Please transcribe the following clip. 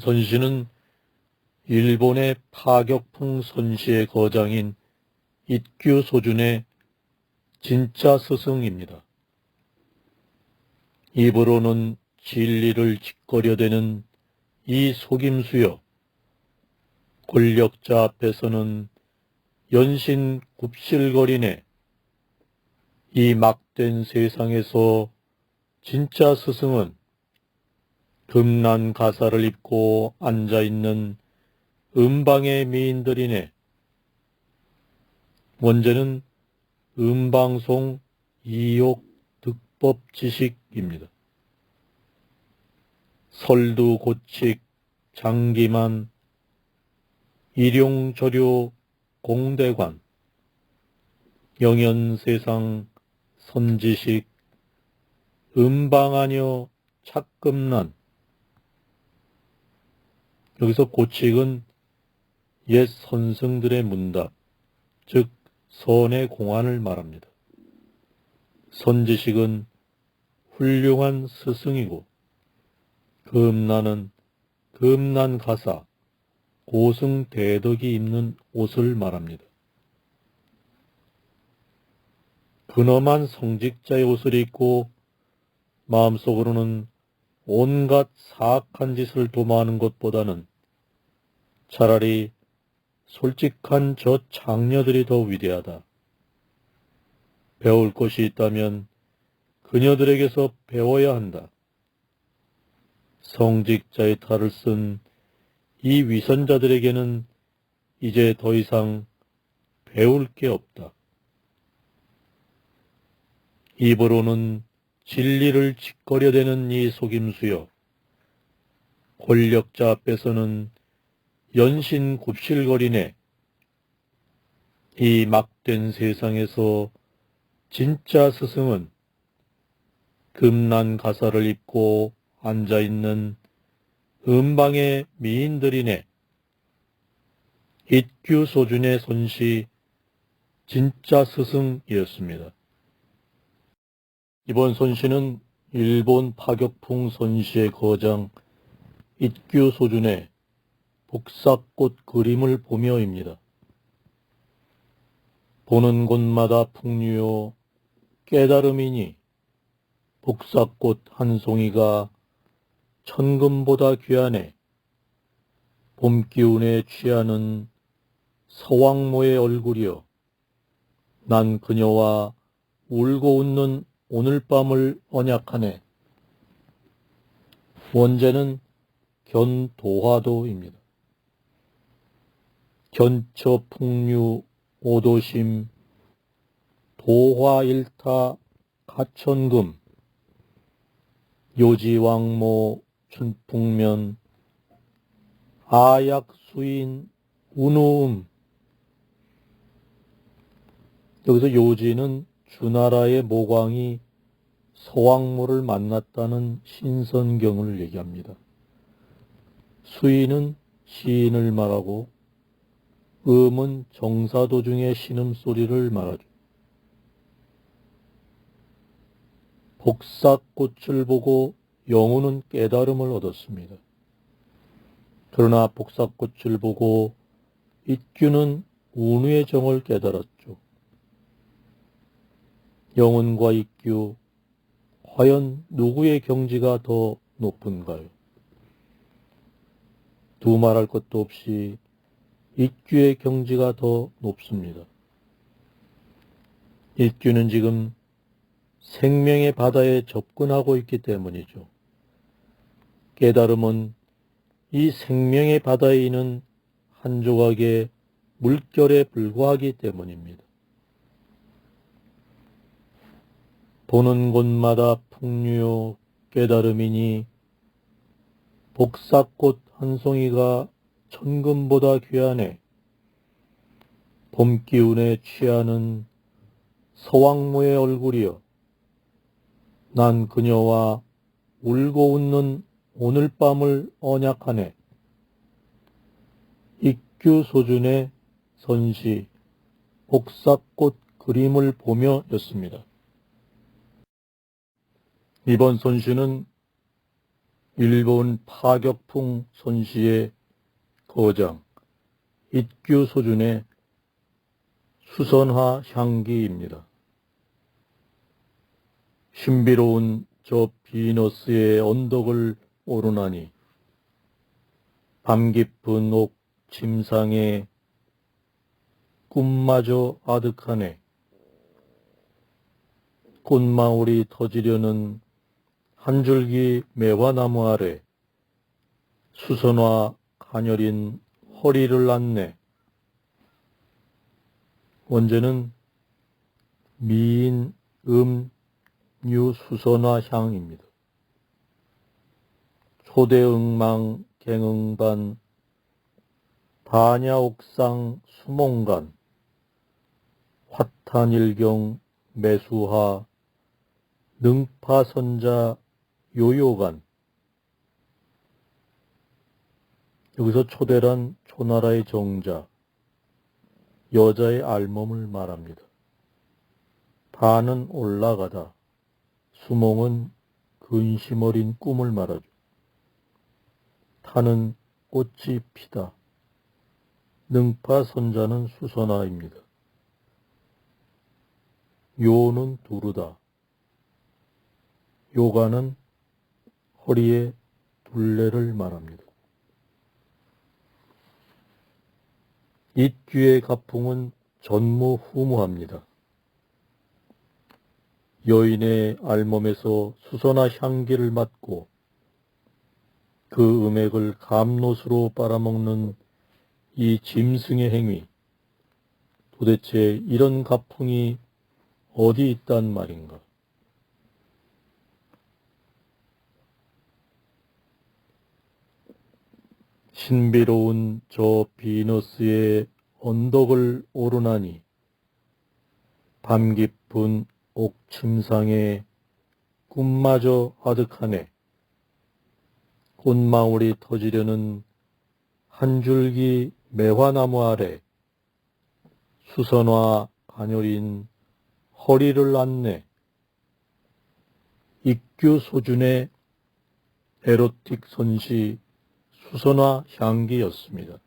선씨는 일본의 파격풍 선씨의 거장인 it규 소준의 진짜 스승입니다. 입으로는 진리를 짓거려대는 이 속임수여 권력자 앞에서는 연신 굽실거리네. 이 막된 세상에서 진짜 스승은 금난 가사를 입고 앉아 있는 음방의 미인들이네. 원제는 음방송 이욕 득법 지식입니다. 설두 고칙 장기만 일용저료 공대관 영연세상 선지식 음방하녀 착금난 여기서 고칙은 옛 선승들의 문답, 즉 선의 공안을 말합니다. 선지식은 훌륭한 스승이고 금난은 금난 가사, 고승 대덕이 입는 옷을 말합니다. 근엄한 성직자의 옷을 입고 마음속으로는 온갖 사악한 짓을 도모하는 것보다는 차라리 솔직한 저 장녀들이 더 위대하다. 배울 것이 있다면 그녀들에게서 배워야 한다. 성직자의 탈을 쓴 이 위선자들에게는 이제 더 이상 배울 게 없다. 입으로는 진리를 짓거려대는 이 속임수여. 권력자 앞에서는 연신 굽실거리네. 이 막된 세상에서 진짜 스승은 금난 가사를 입고 앉아있는 음방의 미인들이네. it규 소준의 손시 진짜 스승이었습니다. 이번 손시는 일본 파격풍 손시의 거장 it규 소준의 복사꽃 그림을 보며입니다. 보는 곳마다 풍류요 깨달음이니 복사꽃 한 송이가 천금보다 귀하네. 봄 기운에 취하는 서왕모의 얼굴이여. 난 그녀와 울고 웃는 오늘 밤을 언약하네. 원제는 견도화도입니다. 견처 풍류 오도심 도화 일타 가천금 요지왕모 춘풍면 아약수인 운우음 여기서 요지는 주나라의 모광이 서왕모를 만났다는 신선경을 얘기합니다. 수인은 시인을 말하고 음은 정사 도 중의 신음소리를 말하죠. 복사꽃을 보고 영혼은 깨달음을 얻었습니다. 그러나 복사꽃을 보고 it규는 운우의 정을 깨달았죠. 영혼과 it규, 과연 누구의 경지가 더 높은가요? 두말할 것도 없이 it규의 경지가 더 높습니다. it규는 지금 생명의 바다에 접근하고 있기 때문이죠. 깨달음은 이 생명의 바다에 있는 한 조각의 물결에 불과하기 때문입니다. 보는 곳마다 풍류요 깨달음이니 복사꽃 한 송이가 천금보다 귀하네. 봄 기운에 취하는 서왕모의 얼굴이여. 난 그녀와 울고 웃는 오늘 밤을 언약하네. ik규 소준의 선시, 복사꽃 그림을 보며 였습니다. 이번 선시는 일본 파격풍 손씨의 거장 it규 소준의 수선화 향기입니다. 신비로운 저 비너스의 언덕을 오르나니 밤 깊은 옥 침상에 꿈마저 아득하네. 꽃망울이 터지려는 한 줄기 매화나무 아래 수선화 가녀린 허리를 안네. 원제는 미인 음 유 수선화 향입니다. 초대응망 갱응반 반야옥상 수몽간 화탄일경 매수하 능파선자 요요간 여기서 초대란 초나라의 정자 여자의 알몸을 말합니다. 반은 올라가다 수몽은 근심 어린 꿈을 말하죠. 타는 꽃이 피다. 능파 선자는 수선화입니다. 요는 두르다. 요가는 허리에 둘레를 말합니다. It규의 가풍은 전무후무합니다. 여인의 알몸에서 수선화 향기를 맡고 그 음액을 감롯으로 빨아먹는 이 짐승의 행위. 도대체 이런 가풍이 어디 있단 말인가? 신비로운 저 비너스의 언덕을 오르나니 밤 깊은 옥침상에 꿈마저 아득하네. 꽃망울이 터지려는 한 줄기 매화나무 아래 수선화 가녀린 허리를 안네. 입규 소준의 에로틱 선시 수선화 향기였습니다.